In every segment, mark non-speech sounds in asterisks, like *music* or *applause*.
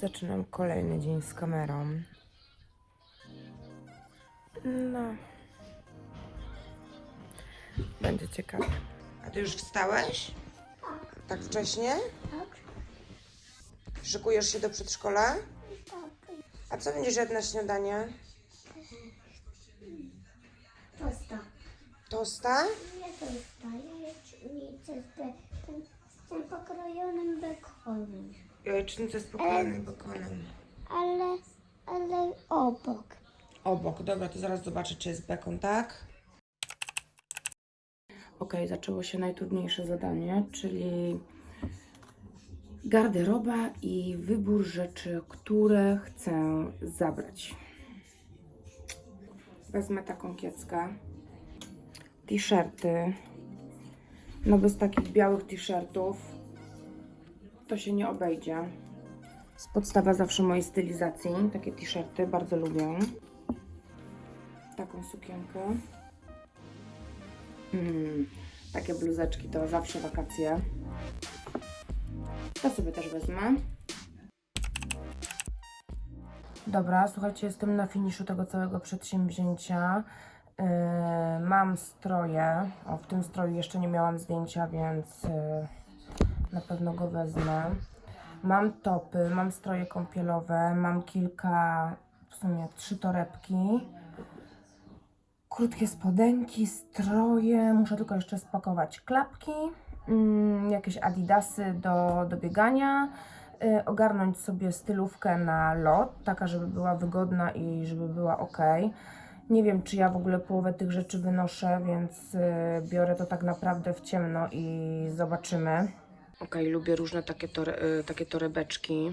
Zaczynam kolejny dzień z kamerą. No. Będzie ciekawe. A ty już wstałeś? Tak wcześnie? Tak, Szykujesz się do przedszkola? tak. A co będziesz jadł na śniadanie? Tosta? Nie tosta, jajecznicę z, be, tym, z tym pokrojonym bekonem. Jajecznicę z pokrojonym bekonem. Ale, ale obok. Obok, dobra, to zaraz zobaczę, czy jest bekon, tak? Ok, zaczęło się najtrudniejsze zadanie, czyli garderoba i wybór rzeczy, które chcę zabrać. Wezmę taką kieckę, t-shirty, no bez takich białych t-shirtów to się nie obejdzie. Z podstawa zawsze mojej stylizacji, takie t-shirty, bardzo lubię taką sukienkę. Mm, takie bluzeczki to zawsze wakacje. To sobie też wezmę. Dobra, słuchajcie, jestem na finiszu tego całego przedsięwzięcia. Yy, mam stroje. O, w tym stroju jeszcze nie miałam zdjęcia, więc yy, na pewno go wezmę. Mam topy, mam stroje kąpielowe, mam kilka, w sumie trzy torebki krótkie spodenki, stroje, muszę tylko jeszcze spakować klapki, mm, jakieś adidasy do, do biegania, y, ogarnąć sobie stylówkę na lot, taka, żeby była wygodna i żeby była ok. Nie wiem, czy ja w ogóle połowę tych rzeczy wynoszę, więc y, biorę to tak naprawdę w ciemno i zobaczymy. Ok, lubię różne takie, tore, y, takie torebeczki.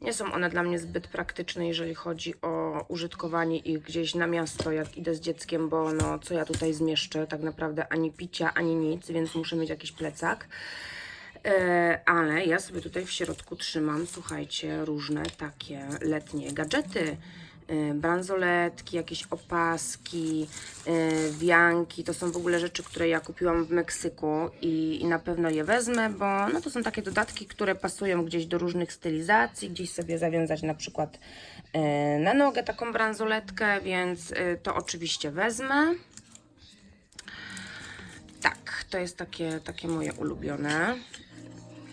Nie są one dla mnie zbyt praktyczne, jeżeli chodzi o użytkowanie ich gdzieś na miasto, jak idę z dzieckiem, bo no, co ja tutaj zmieszczę? Tak naprawdę ani picia, ani nic, więc muszę mieć jakiś plecak. E, ale ja sobie tutaj w środku trzymam, słuchajcie, różne takie letnie gadżety. E, bransoletki, jakieś opaski, e, wianki. To są w ogóle rzeczy, które ja kupiłam w Meksyku i, i na pewno je wezmę, bo no, to są takie dodatki, które pasują gdzieś do różnych stylizacji, gdzieś sobie zawiązać na przykład e, na nogę taką bransoletkę, więc to oczywiście wezmę. Tak, to jest takie, takie moje ulubione.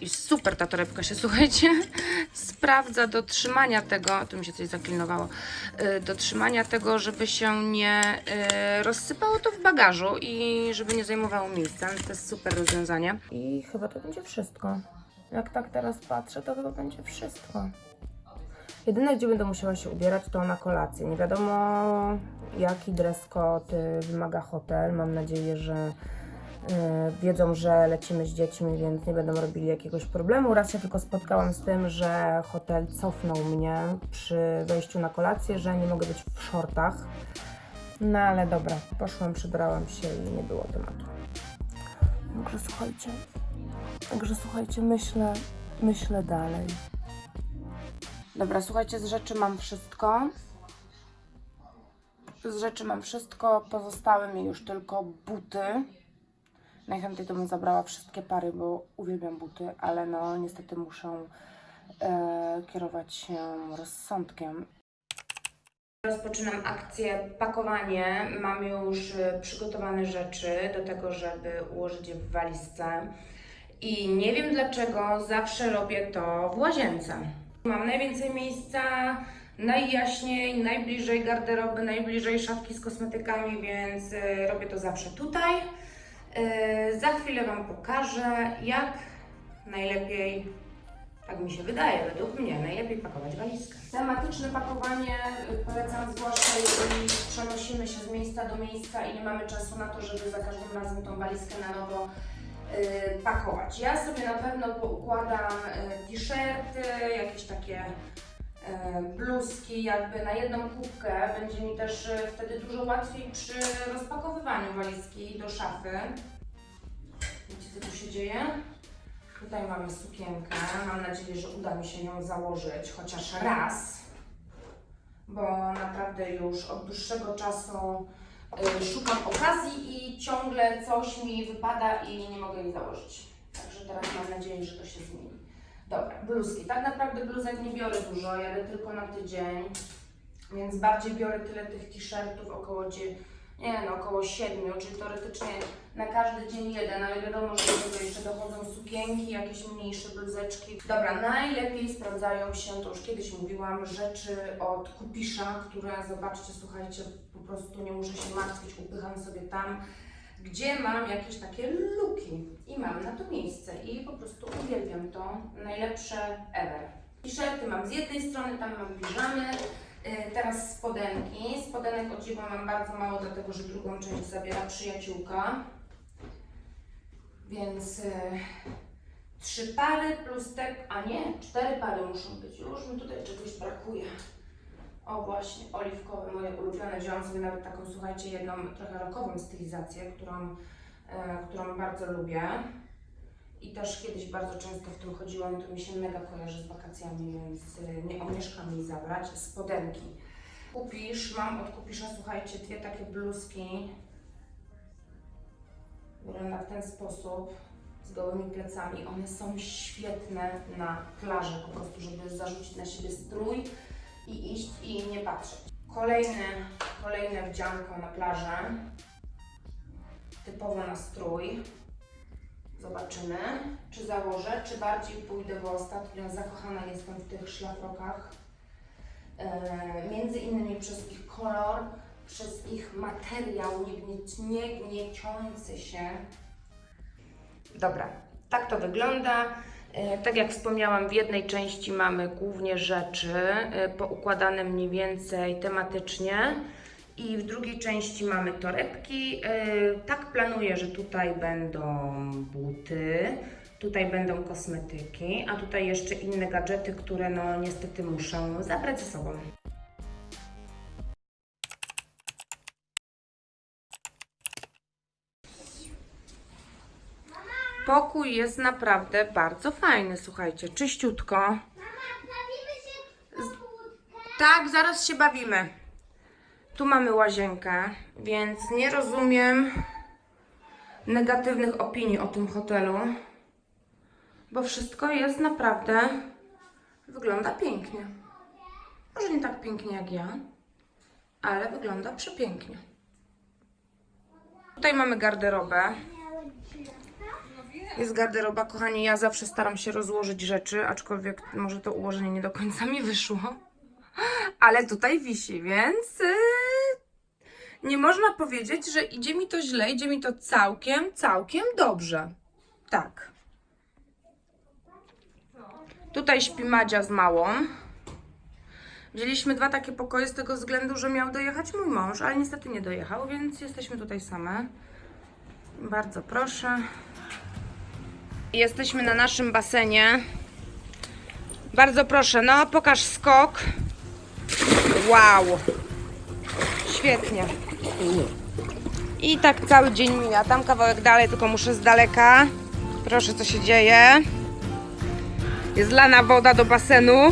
I super ta torebka się, *laughs* słuchajcie, sprawdza do trzymania tego, tu mi się coś zaklinowało, y, do trzymania tego, żeby się nie y, rozsypało to w bagażu i żeby nie zajmowało miejsca. To jest super rozwiązanie. I chyba to będzie wszystko. Jak tak teraz patrzę, to chyba będzie wszystko. Jedyne, gdzie będę musiała się ubierać, to na kolację. Nie wiadomo, jaki dress code y, wymaga hotel. Mam nadzieję, że wiedzą, że lecimy z dziećmi, więc nie będą robili jakiegoś problemu. Raz się tylko spotkałam z tym, że hotel cofnął mnie przy wejściu na kolację, że nie mogę być w shortach. No ale dobra, poszłam, przybrałam się i nie było tematu. Także słuchajcie, także słuchajcie, myślę, myślę dalej. Dobra, słuchajcie, z rzeczy mam wszystko. Z rzeczy mam wszystko, pozostały mi już tylko buty. Najchętniej to bym zabrała wszystkie pary, bo uwielbiam buty, ale no niestety muszę e, kierować się rozsądkiem. Rozpoczynam akcję pakowanie. Mam już e, przygotowane rzeczy do tego, żeby ułożyć je w walizce. I nie wiem dlaczego zawsze robię to w łazience. Mam najwięcej miejsca, najjaśniej, najbliżej garderoby, najbliżej szafki z kosmetykami, więc e, robię to zawsze tutaj. E, Za chwilę Wam pokażę, jak najlepiej, tak mi się wydaje, według mnie, najlepiej pakować walizkę. Tematyczne pakowanie y, polecam zwłaszcza, jeżeli przenosimy się z miejsca do miejsca i nie mamy czasu na to, żeby za każdym razem tą walizkę na nowo y, pakować. Ja sobie na pewno poukładam y, t-shirty, jakieś takie bluzki jakby na jedną kubkę. Będzie mi też y, wtedy dużo łatwiej przy rozpakowywaniu walizki do szafy. Widzicie co tu się dzieje? Tutaj mamy sukienkę. Mam nadzieję, że uda mi się ją założyć chociaż raz, bo naprawdę już od dłuższego czasu y, szukam okazji i ciągle coś mi wypada i nie mogę jej założyć. Także teraz mam nadzieję, że to się zmieni. Dobra, bluzki. Tak naprawdę bluzek nie biorę dużo, jadę tylko na tydzień, więc bardziej biorę tyle tych t-shirtów, około, dzie- nie no, około 7, czyli teoretycznie na każdy dzień jeden, ale wiadomo, że do tego jeszcze dochodzą sukienki, jakieś mniejsze bluzeczki. Dobra, najlepiej sprawdzają się, to już kiedyś mówiłam, rzeczy od Kupisza, które zobaczcie, słuchajcie, po prostu nie muszę się martwić, upycham sobie tam, gdzie mam jakieś takie luki i mam na to miejsce i po prostu uwielbiam to, najlepsze ever. T-shirty mam z jednej strony, tam mam piżamy, y, teraz spodenki. Spodenek od dziwo mam bardzo mało, dlatego że drugą część zabiera przyjaciółka. Więc y, trzy pary plus te, a nie, cztery pary muszą być. Już mi tutaj czegoś brakuje. O właśnie, oliwkowe, moje ulubione. Wziąłam sobie nawet taką, słuchajcie, jedną trochę rokową stylizację, którą, e, którą bardzo lubię. I też kiedyś bardzo często w tym chodziłam, to mi się mega kojarzy z wakacjami, więc e, nie omieszkam jej zabrać. Spodenki. Kupisz, mam od Kupisza, słuchajcie, dwie takie bluzki. Wygląda w ten sposób, z gołymi plecami. One są świetne na plażę, po prostu, żeby zarzucić na siebie strój i iść i nie patrzeć. Kolejne, kolejne wdzianko na plażę. Typowo na strój. Zobaczymy, czy założę, czy bardziej pójdę, bo ostatnio zakochana jestem w tych szlafrokach. E, między innymi przez ich kolor, przez ich materiał nie, nie gnieciący się. Dobra, tak to wygląda. E, Tak jak wspomniałam, w jednej części mamy głównie rzeczy e, poukładane mniej więcej tematycznie i w drugiej części mamy torebki. E, Tak planuję, że tutaj będą buty, tutaj będą kosmetyki, a tutaj jeszcze inne gadżety, które no niestety muszę zabrać ze sobą. Pokój jest naprawdę bardzo fajny, słuchajcie, czyściutko. Bawimy się w. Tak, zaraz się bawimy. Tu mamy łazienkę, więc nie rozumiem negatywnych opinii o tym hotelu, bo wszystko jest naprawdę, wygląda pięknie. Może nie tak pięknie jak ja, ale wygląda przepięknie. Tutaj mamy garderobę. Jest garderoba, kochani, ja zawsze staram się rozłożyć rzeczy, aczkolwiek może to ułożenie nie do końca mi wyszło. Ale tutaj wisi, więc yy, nie można powiedzieć, że idzie mi to źle, idzie mi to całkiem, całkiem dobrze. Tak. Tutaj śpi Madzia z małą. Wzięliśmy dwa takie pokoje z tego względu, że miał dojechać mój mąż, ale niestety nie dojechał, więc jesteśmy tutaj same. Bardzo proszę. Jesteśmy na naszym basenie. Bardzo proszę, no pokaż skok. Wow. Świetnie. I tak cały dzień mija. Tam kawałek dalej, tylko muszę z daleka. Proszę, co się dzieje. Jest lana woda do basenu.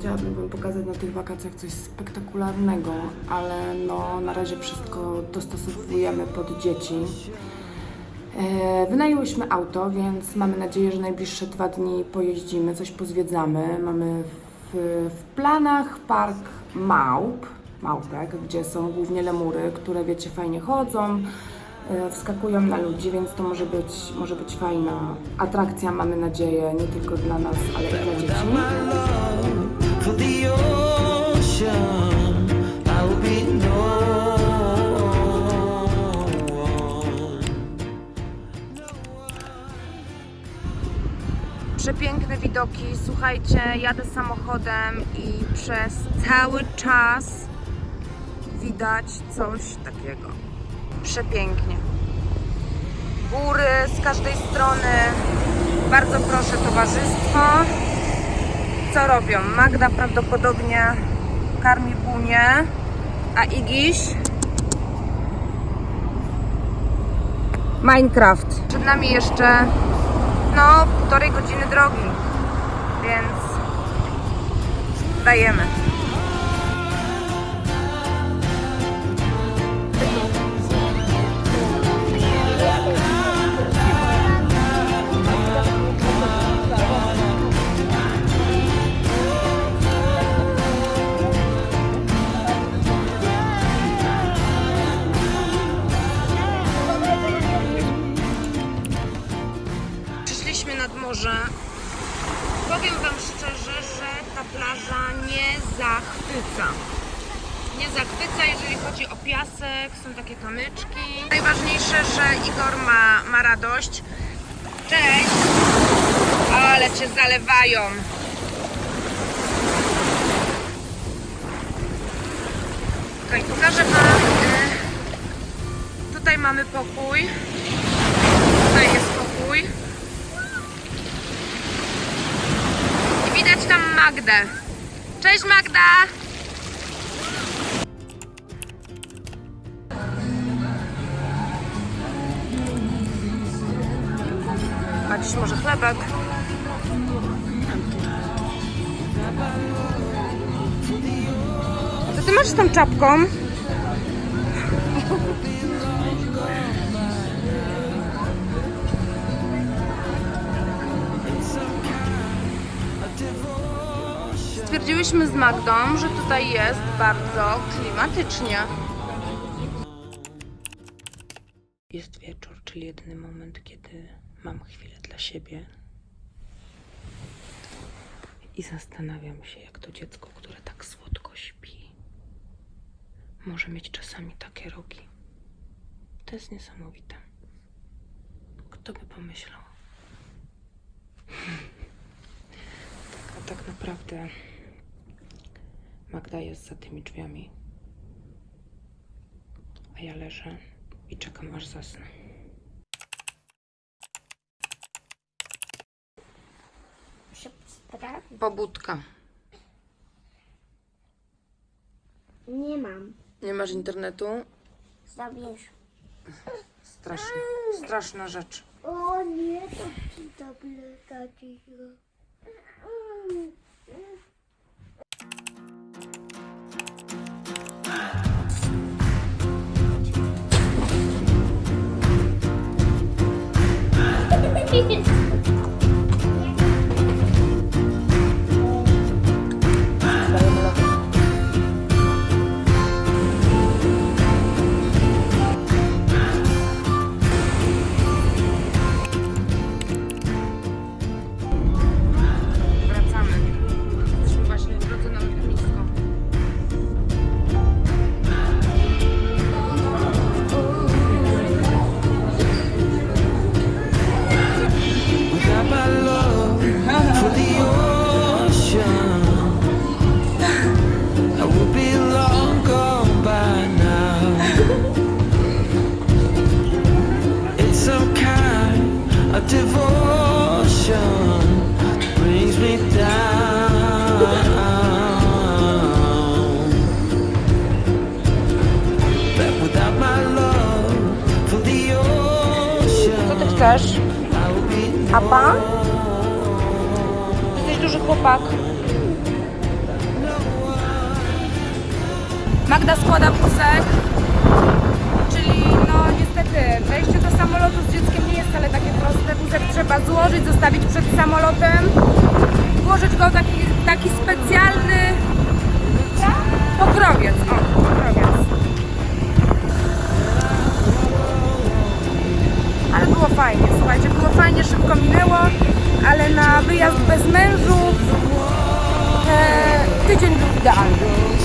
Chciałabym Wam pokazać na tych wakacjach coś spektakularnego, ale no na razie wszystko dostosowujemy pod dzieci. E, Wynajęłyśmy auto, więc mamy nadzieję, że najbliższe dwa dni pojeździmy, coś pozwiedzamy. Mamy w, w planach park małp, małpek, gdzie są głównie lemury, które wiecie fajnie chodzą, e, wskakują na ludzi, więc to może być, może być fajna atrakcja, mamy nadzieję, nie tylko dla nas, ale i dla dzieci. Przepiękne widoki. Słuchajcie, jadę samochodem i przez cały czas widać coś takiego. Przepięknie. Góry z każdej strony. Bardzo proszę towarzystwo. Co robią? Magda prawdopodobnie karmi bunię, a Igiś Minecraft. Przed nami jeszcze no półtorej godziny drogi, więc dajemy. Kamyczki. Najważniejsze, że Igor ma, ma radość. Cześć! Ale Cię zalewają. Okej, pokażę Wam. y, Tutaj mamy pokój. Tutaj jest pokój. I widać tam Magdę. Cześć Magda! Dziś może chlebek? Co ty masz z tą czapką? Stwierdziłyśmy z Magdą, że tutaj jest bardzo klimatycznie. Jest wieczór, czyli jedyny moment, kiedy mam chwilę dla siebie. I zastanawiam się, jak to dziecko, które tak słodko śpi, może mieć czasami takie rogi. To jest niesamowite. Kto by pomyślał? A tak naprawdę Magda jest za tymi drzwiami. A ja leżę i czekam aż zasnę. Pobudka. Nie mam. Nie masz internetu? Zabierz. Straszna, straszna rzecz. O nie, to ci tableta cicho. Chcesz? Be Apa? Jesteś duży chłopak. Magda składa wózek. Czyli no niestety wejście do samolotu z dzieckiem nie jest wcale takie proste. Wózek trzeba złożyć, zostawić przed samolotem. Włożyć go w taki, taki specjalny wyjazd bez mężów e, tydzień był idealny.